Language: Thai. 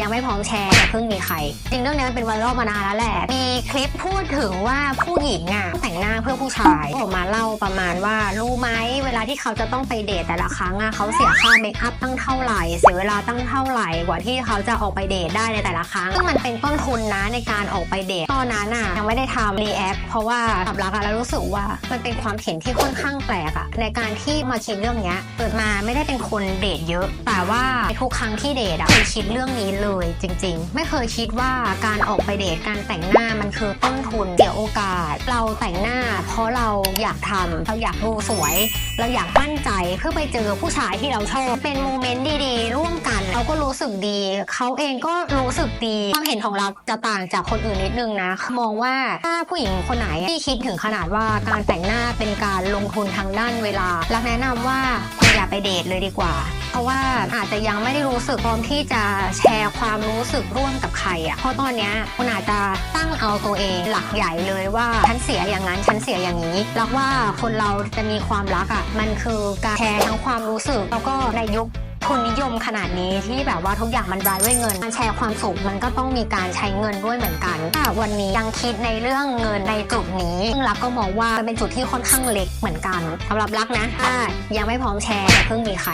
ยังไม่พร้อมแชร์อย่เพิ่งมีใคร จริงเรื่องนี้มันเป็นไวรัลมานานแล้วแหละ มีคลิปพูดถึงว่าผู้หญิงอะแต่งหน้าเพื่อผู้ชายออกมาเล่าประมาณว่ารู้ไหมเวลาที่เขาจะต้องไปเดทแต่ละครั้งอะเขาเสียค่าเมคอัพตั้งเท่าไหร่เสียเวลาตั้งเท่าไหร่กว่าที่เขาจะออกไปเดทได้ในแต่ละครั้งซึ่งมันเป็นต้นทุนนะในการออกไปเดทตอนนั้นอะยังไม่ได้ทำรีแอคเพราะว่ากับรักอะแล้วรู้สึกว่ามันเป็นความเห็นที่ค่อนข้างแปลกอะในการที่มาคิดเรื่องเนี้ยเกิดมาไม่ได้เป็นคนเดทเยอะ แต่ว่าทุกครั้งที่เดทอะเคยคิดเรื่องนี้เลยจริง ๆ ไม่เคยคิดว่าการออกไปเดทการแต่งหน้ามันคือต้นทุนเสียโอกาส เราแต่งหน้า เพราะเราอยากทำเราอยากดูสวย เราอยากมั่นใจเพื่อไปเจอผู้ชายที่เราชอบเป็นโมเมนต์ดีๆร่วม เราก็รู้สึกดี เขาเองก็รู้สึกดี ความเห็นของเราจะต่างจากคนอื่นนิดนึงนะ มองว่าถ้าผู้หญิงคนไหนที่คิดถึงขนาดว่าการแต่งหน้าเป็นการลงทุนทางด้านเวลารักแนะนำว่าคุณอย่าไปเดทเลยดีกว่า เพราะว่าอาจจะยังไม่ได้รู้สึกพร้อมที่จะแชร์ความรู้สึกร่วมกับใครอะ่ะเพราะตอนเนี้ยคุณอาจจะตั้งเอาตัวเองหลักใหญ่เลยว่าฉันเสียอย่างนั้นฉันเสียอย่างนี้รักว่าคนเราจะมีความรักอะ่ะมันคือการแชร์ทั้งความรู้สึกแล้วก็ในยุค ทุนนิยมขนาดนี้ที่แบบว่าทุกอย่างมันรายด้วยเงินการแชร์ความสุขมันก็ต้องมีการใช้เงินด้วยเหมือนกันแต่วันนี้ยังคิดในเรื่องเงินในจุดนี้ซึ่งรักก็มองว่ามันเป็นจุดที่ค่อนข้างเล็กเหมือนกันสำหรับรักนะถ้ายังไม่พร้อมแชร์เพิ่งมีใคร